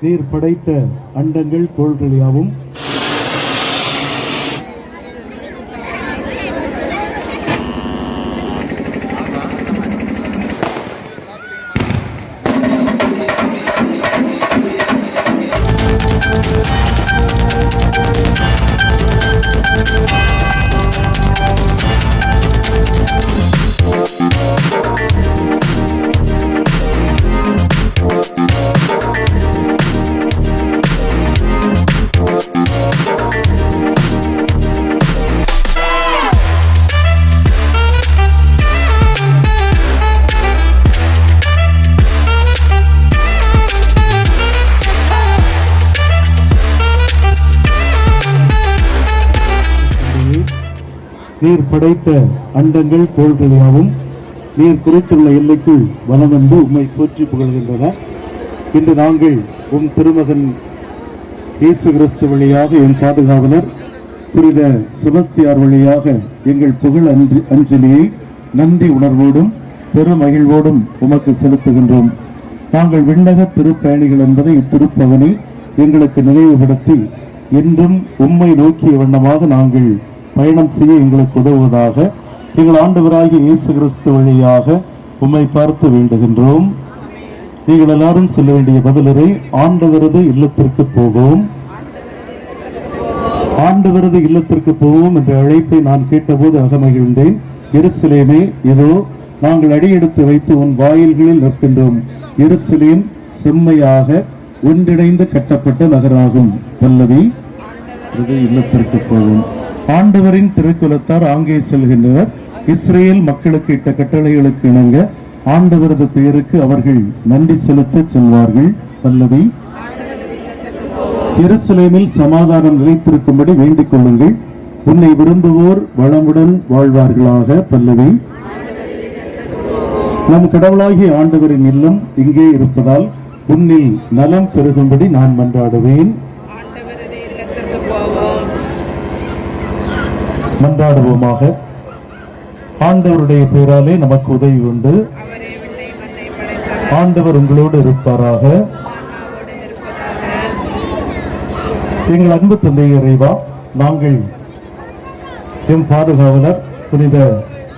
நீர் படைத்த அண்டங்கள் கோள்கள் யாவும் நீர் படைத்த அண்டங்கள் கோள்கள் யாவும் நீர் குறித்துள்ள எல்லைக்குள் வலம் வந்து உம்மை போற்றி புகழ்கின்றன. இன்று நாங்கள் உம் திருமகன் இயேசு கிறிஸ்து வழியாக என் பாதுகாவலர் புனித செபஸ்தியார் வழியாக எங்கள் புகழ் அன்றி அஞ்சலியை நன்றி உணர்வோடும் பெருமகிழ்வோடும் உமக்கு செலுத்துகின்றோம். நாங்கள் விண்ணக திருப்பயணிகள் என்பதை இத்திருப்பவனை எங்களுக்கு நினைவுபடுத்தி என்றும் உம்மை நோக்கிய வண்ணமாக நாங்கள் பயணம் செய்ய எங்களுக்கு உதவுவதாக எங்கள் ஆண்டவராகிய இயேசு கிறிஸ்து வழியாக உம்மை பார்த்து வேண்டுகின்றோம். நீங்கள் எல்லாரும் சொல்ல வேண்டிய பதிலரை ஆண்டவரது இல்லத்திற்கு போவோம். ஆண்டவரது இல்லத்திற்கு போவோம் என்ற அழைப்பை நான் கேட்டபோது அகமகிழ்ந்தேன். எருசலேமே இதோ நாங்கள் அடியெடுத்து வைத்து உன் வாயில்களில் நிற்கின்றோம். எருசலேம் செம்மையாக ஒன்றிணைந்து கட்டப்பட்ட நகராகும். பல்லவி இது இல்லத்திற்கு போவோம். ஆண்டவரின் திருக்குலத்தார் ஆங்கே செல்கின்றனர். இஸ்ரேல் மக்களுக்கு இட்ட கட்டளைகளுக்கு இணங்க ஆண்டவரது பெயருக்கு அவர்கள் நன்றி செலுத்த செல்வார்கள். பல்லவி. எருசலேமில் சமாதானம் நிலைத்திருக்கும்படி வேண்டிக் கொள்ளுங்கள். உன்னை விரும்புவோர் வளமுடன் வாழ்வார்களாக பல்லவி. நம் கடவுளாகிய ஆண்டவரின் இல்லம் இங்கே இருப்பதால் உன்னில் நலம் பெருகும்படி நான் மன்றாடுவேன் ஆண்டவரது இல்லத்திற்கு போவோம் மன்றாடுவோமாக. ஆண்டவருடைய பெயராலே நமக்கு உதவி உண்டு. ஆண்டவர் உங்களோடு இருப்பாராக. எங்கள் அன்பு தந்தை இறைவா நாங்கள் எம் பாதுகாவலர் புனித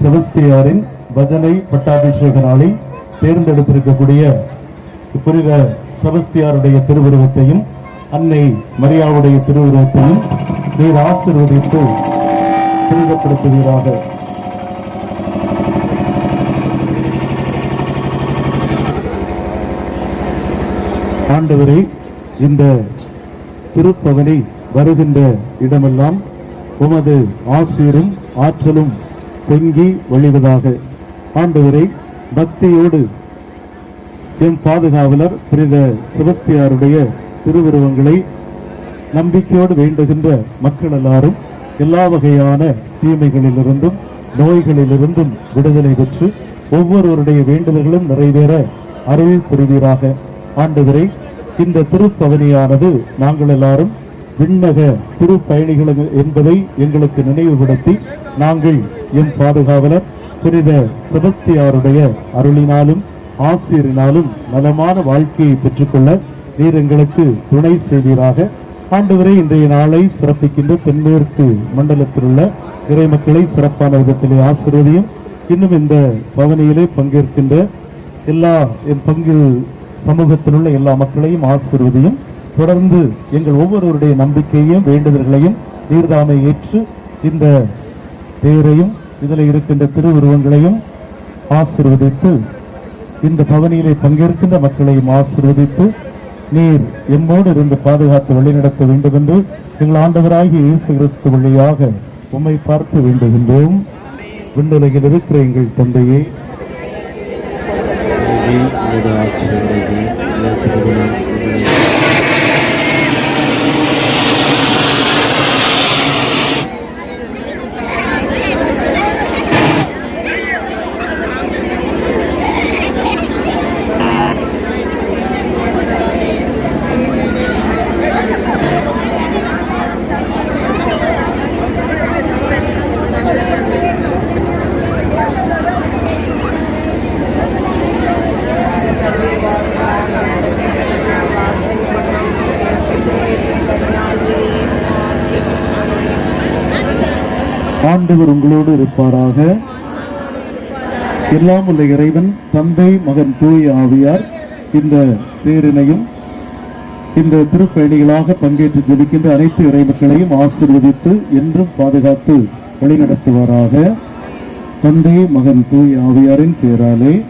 செபஸ்தியாரின் பஜனை பட்டாபிஷேக நாளில் தேர்ந்தெடுத்திருக்கக்கூடிய புனித செபஸ்தியாருடைய திருவுருவத்தையும் அன்னை மரியாவுடைய திருவுருவத்தையும் நீர் ஆசிர்வதித்து புனிதப்படுத்துவீராக ஆண்டவரை இந்த திருப்பவனை வருகின்ற இடமெல்லாம் உமது ஆசீரும் ஆற்றலும் பொங்கி வழிவதாக ஆண்டவரை பக்தியோடு எம் பாதுகாவலர் புனித சிவஸ்தியாருடைய திருவுருவங்களை நம்பிக்கையோடு வேண்டுகின்ற மக்கள் எல்லாரும் எல்லா வகையான தீமைகளிலிருந்தும் நோய்களிலிருந்தும் விடுதலை பெற்று ஒவ்வொருவருடைய வேண்டுதல்களும் நிறைவேற அருள் புரிவீராக. ஆண்டவரை இந்த திருப்பவனியானது நாங்கள் எல்லாரும் விண்ணக திருப்பயணிகள் என்பதை எங்களுக்கு நினைவுபடுத்தி நாங்கள் எம் பாதுகாவலர் புனித செபஸ்தியாருடைய அருளினாலும் ஆசிரியரினாலும் நலமான வாழ்க்கையை பெற்றுக்கொள்ள நீர் எங்களுக்கு துணை செய்வீராக. ஆண்டவரே இன்றைய நாளை சிறப்பிக்கின்ற தென்மேற்கு மண்டலத்தில் உள்ள இறை மக்களை சிறப்பான விதத்திலே ஆசிர்வதியும். இன்னும் இந்த பவனியிலே பங்கேற்கின்ற எல்லா என் பங்கு சமூகத்தில் உள்ள எல்லா மக்களையும் ஆசிர்வதியும். தொடர்ந்து எங்கள் ஒவ்வொருவருடைய நம்பிக்கையையும் வேண்டுதல்களையும் நீர்தாமை ஏற்று இந்த தேரையும் இதில் இருக்கின்ற திருவுருவங்களையும் ஆசிர்வதித்து இந்த பவனியிலே பங்கேற்கின்ற மக்களையும் ஆசிர்வதித்து நீர் எம்மோடு இருந்து பாதுகாத்து வழிநடத்த வேண்டும் என்று எங்கள் ஆண்டவராகிய இயேசு கிறிஸ்து வழியாக உம்மை பார்த்து வேண்டுகின்றோம். விண்ணுலகில் இருக்கிற எங்கள் தந்தையே. ஆட்சி ஆண்டவர் உங்களோடு இருப்பாராக. எல்லாம் உள்ள இறைவன் தந்தை மகன் தூய் ஆவியார் இந்த பேரினையும் இந்த திருப்பயணிகளாக பங்கேற்று ஜெபிக்கின்ற அனைத்து இறைமக்களையும் ஆசிர்வதித்து என்றும் பாதுகாத்து வழிநடத்துவாராக. தந்தை மகன் தூய் ஆவியாரின் பேராலே.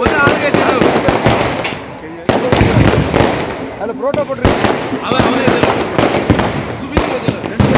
ஒரு ஆளுக்கு அதில் புரோட்டா போட்டுருக்கு அவன் அவன் சுபீன் ரெண்டு